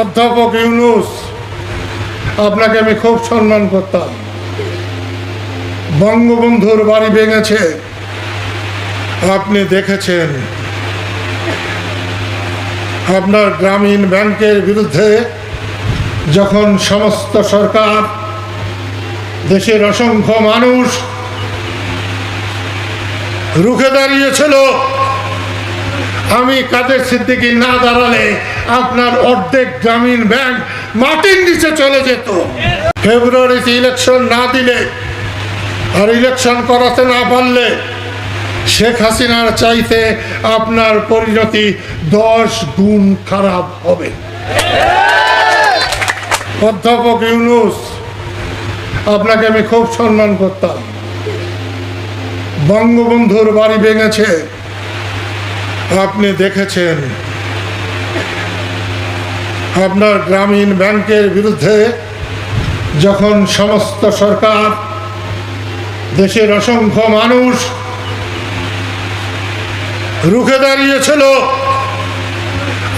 অধ্যাপক ইউনুস, আপনাকে আমি খুব সম্মান করতাম। বঙ্গবন্ধুর বাড়ি ভেঙেছে। আপনি দেখেছেন, আপনার গ্রামীণ ব্যাংকের বিরুদ্ধে যখন সমস্ত সরকার, দেশের অসংখ্য মানুষ রুখে দাঁড়িয়েছিল, আমি কাদের সিদ্দিকি না দাঁড়ালে আপনার অর্ধেক গ্রামীণ ব্যাংক মাটির নিচে চলে যেত। ফেব্রুয়ারিতে ইলেকশন না দিলে আর ইলেকশন করাতে না পারলে শেখ হাসিনার চাইতে আপনার পরিণতি দশ গুণ খারাপ হবে। অধ্যাপক ইউনুস, আপনাকে আমি খুব সম্মান করতাম। বঙ্গবন্ধুর বাড়ি ভেঙেছে। আপনি দেখেছেন আপনার গ্রামীণ ব্যাংকের বিরুদ্ধে যখন সমস্ত সরকার, দেশের অসংখ্য মানুষ রুখে দাঁড়িয়েছিল,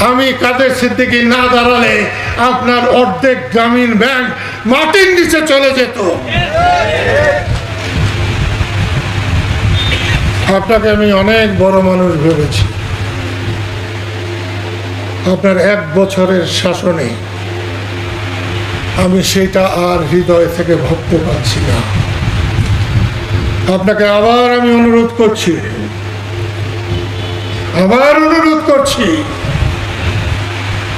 আমি কাদের সিদ্দিকি না দাঁড়ালে আপনার অর্ধেক গ্রামীণ ব্যাংক মাটির নিচে চলে যেত। আপনাকে আমি অনেক বড় মানুষ ভেবেছি। আপনার এক বছরের শাসনে আমি সেটা আর হৃদয় থেকে ভাবতে পারছি না। আপনাকে আবার আমি অনুরোধ করছি। আবার অনুরোধ করছি।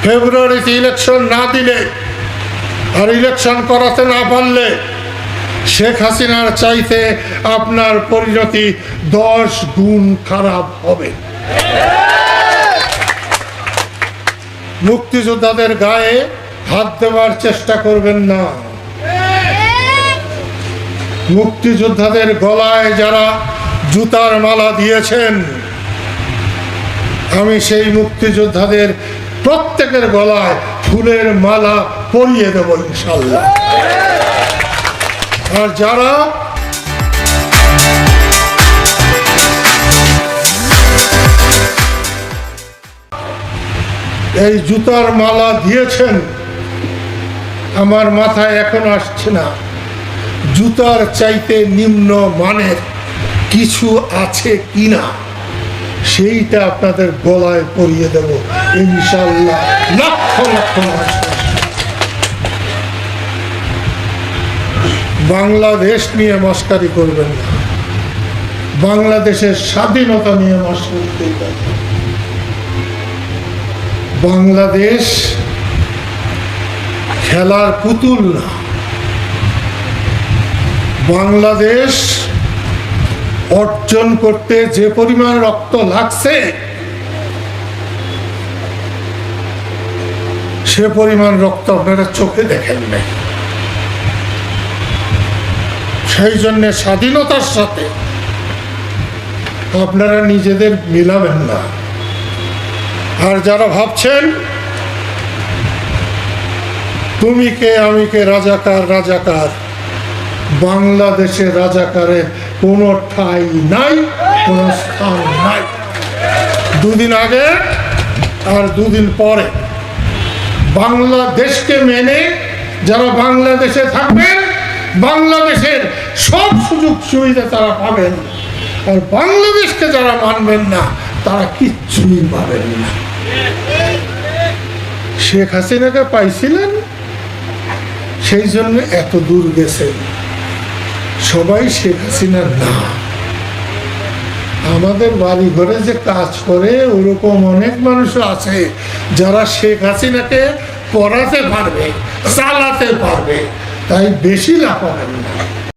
ফেব্রুয়ারিতে ইলেকশন না দিলে আর ইলেকশন করাতে না পারলে শেখ হাসিনার চাইতে আপনার পরিণতি দশ গুণ খারাপ হবে। মুক্তিযোদ্ধাদের গায়ে হাত দেওয়ার চেষ্টা করবেন না। মুক্তিযোদ্ধাদের গলায় যারা জুতার মালা দিয়েছেন, আমি সেই মুক্তিযোদ্ধাদের প্রত্যেকের গলায় ফুলের মালা পরিয়ে দেব ইনশাল্লাহ। আর যারা এই জুতার মালা দিয়েছেন, আমার মাথায় এখন আসছে না। জুতার চাইতে নিম্ন মানের কিছু আছে কিনা, সেইটা আপনাদের গলায় পরিয়ে দেব। ইনশাল্লাহ লক্ষ লক্ষ বাংলাদেশ নিয়ে মস্কারি করবেন না। বাংলাদেশের স্বাধীনতা নিয়ে মস্কারি করবেন না। বাংলাদেশ খেলার পুতুল না। বাংলাদেশ অর্জন করতে যে পরিমাণ রক্ত লাগছে, সে পরিমাণ রক্ত আপনারা চোখে দেখেন নাই। সেই জন্য স্বাধীনতার সাথে আপনারা নিজেদের মিলাবেন না। আর যারা ভাবছেন, তুমি কে, আমি কে, রাজাকার রাজাকার, বাংলাদেশে রাজাকারের কোনো ঠাই নাই, কোনো স্থান নাই। দুদিন আগে আর দুদিন পরে বাংলাদেশকে মেনে যারা বাংলাদেশে থাকবেন, বাংলাদেশের সব সুযোগ সুবিধা তারা পাবেন। আর বাংলাদেশকে যারা মানবেন না, তারা কিচ্ছুই পাবেন না। শেখ হাসিনাকে পাইছিলেন, সেই জন্য এত দূর গেছেন। সবাই শেখ হাসিনা না। আমাদের বাড়ি ঘরে যে কাজ করে, ওরকম অনেক মানুষ আছে যারা শেখ হাসিনাকে পড়াতে পারবে, চালাতে পারবে, তাই বেশি লাফাবেন না।